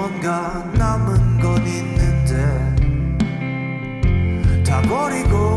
뭔가 남은 건 있는데 다 버리고